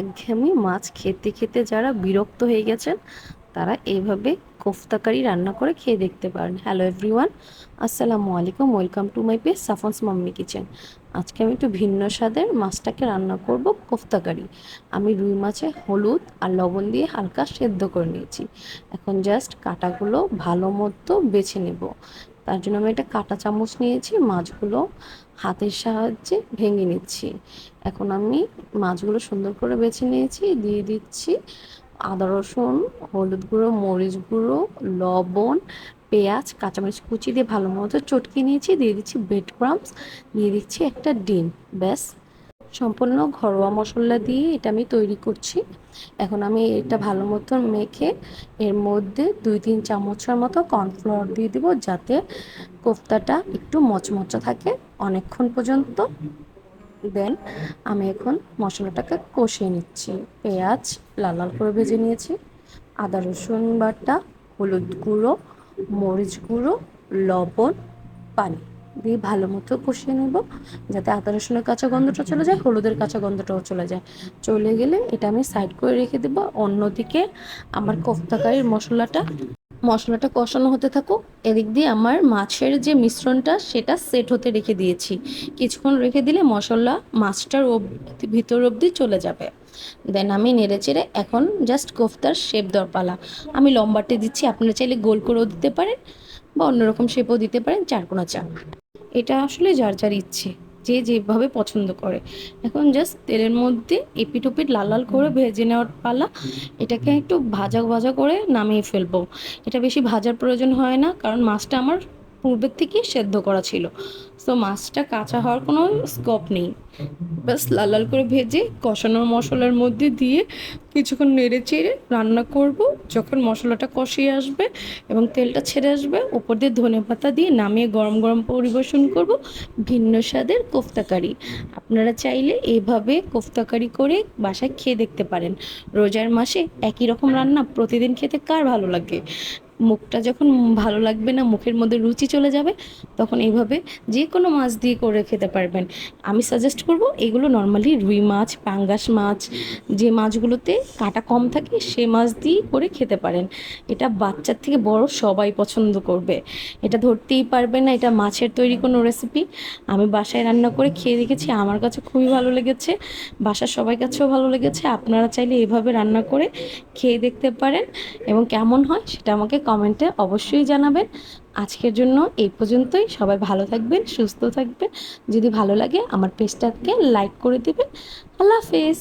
একঘেয়েমি মাছ খেতে খেতে যারা বিরক্ত হয়ে গেছেন, তারা এইভাবে কোফতাকারি রান্না করে খেয়ে দেখতে পারেন। হ্যালো এভরিওয়ান আসসালামু আলাইকুম ওয়েলকাম টু মাই পেজ সাফন্স মাম্মি কিচেন আজকে আমি একটু ভিন্ন স্বাদের মাছটাকে রান্না করব কোফতাকারি। আমি রুই মাছে হলুদ আর লবণ দিয়ে হালকা সেদ্ধ করে নিয়েছি। এখন জাস্ট কাটাগুলো ভালো মতো বেছে নেব। তার জন্য আমি একটা কাটা চামচ নিয়েছি, মাছগুলো হাতের সাহায্যে ভেঙে নিচ্ছি। এখন আমি মাছগুলো সুন্দর করে বেছে নিয়েছি, দিয়ে দিচ্ছি আদা, রসুন, হলুদ গুঁড়ো, মরিচ গুঁড়ো, লবণ, পেঁয়াজ, কাঁচামরিচ কুচি দিয়ে ভালো মতো চটকে নিয়েছি, দিয়ে দিচ্ছি ব্রেড ক্রামস দিয়ে দিচ্ছি একটা ডিম। ব্যাস, সম্পূর্ণ ঘরোয়া মশলা দিয়ে এটা আমি তৈরি করছি। এখন আমি এটা ভালো মতো মেখে এর মধ্যে দুই তিন চামচের মতো কর্নফ্লাওয়ার দিয়ে দেবো যাতে কোফতাটা একটু মচমচা থাকে অনেকক্ষণ পর্যন্ত। দেন আমি এখন মশলাটাকে কষিয়ে নিচ্ছি। পেঁয়াজ লাল লাল করে ভেজে নিয়েছি, আদা রসুন বাটা, হলুদ গুঁড়ো, মরিচ গুঁড়ো, লবণ, পানি। দিয়ে ভালো মতো কষিয়ে নেব, যাতে আদা রসুনের কাঁচা গন্ধটা চলে যায়, হলুদের কাঁচা গন্ধটাও চলে যায়। চলে গেলে এটা আমি সাইড করে রেখে দেবো। অন্যদিকে আমার কোফতাকারির মশলাটা মশলাটা কষানো হতে থাকুক, এদিক দিয়ে আমার মাছের যে মিশ্রণটা, সেটা সেট হতে রেখে দিয়েছি। কিছুক্ষণ রেখে দিলে মশলা মাছটার ভিতর অবধি চলে যাবে। দেন আমি নেড়ে চেড়ে এখন জাস্ট কোফতার শেপ দেওয়ার পালা। আমি লম্বাটে দিচ্ছি, আপনারা চাইলে গোল করেও দিতে পারেন বা অন্যরকম শেপও দিতে পারেন চারকোনা চা। এটা আসলে যার যার ইচ্ছে, যে যেভাবে পছন্দ করে। এখন জাস্ট তেলের মধ্যে এপিট ওপিট লাল লাল করে ভেজে নেওয়ার পালা। এটাকে একটু ভাজা ভাজা করে নামিয়ে ফেলব। এটা বেশি ভাজার প্রয়োজন হয় না, কারণ মাছটা আমার পূর্বের থেকেই সেদ্ধ করা ছিল। সো মাছটা কাঁচা হওয়ার কোনো স্কোপ নেই। ব্যাস, লাল লাল করে ভেজে কষানোর মশলার মধ্যে দিয়ে কিছুক্ষণ নেড়ে চেড়ে রান্না করব। যখন মশলাটা কষিয়ে আসবে এবং তেলটা ছেড়ে আসবে উপর দিয়ে ধনে পাতা দিয়ে নামিয়ে গরম গরম পরিবেশন করব ভিন্ন স্বাদের কোফতাকারি। আপনারা চাইলে এইভাবে কোফতাকারি করে বাসায় খেয়ে দেখতে পারেন। রোজার মাসে একই রকম রান্না প্রতিদিন খেতে কার ভালো লাগে? মুখটা যখন ভালো লাগবে না, মুখের মধ্যে রুচি চলে যাবে, তখন এইভাবে যে কোনো মাছ দিয়ে করে খেতে পারবেন। আমি সাজেস্ট করব এগুলো নর্মালি রুই মাছ, পাঙ্গাস মাছ, যে মাছগুলোতে কাটা কম থাকে সে মাছ দিয়ে করে খেতে পারেন। এটা বাচ্চার থেকে বড় সবাই পছন্দ করবে। এটা ধরতেই পারবে না, এটা মাছের তৈরি কোনো রেসিপি আমি বাসায় রান্না করে খেয়ে দেখেছি, আমার কাছে খুবই ভালো লেগেছে, বাসার সবাই কাছেও ভালো লেগেছে। আপনারা চাইলে এভাবে রান্না করে খেয়ে দেখতে পারেন এবং কেমন হয় সেটা আমাকে কমেন্টে অবশ্যই জানাবেন। আজকের জন্য এই পর্যন্তই। সবাই ভালো থাকবেন, সুস্থ থাকবেন। যদি ভালো লাগে, আমার পেজটাকে লাইক করে দেবেন। আল্লাহ হাফেজ।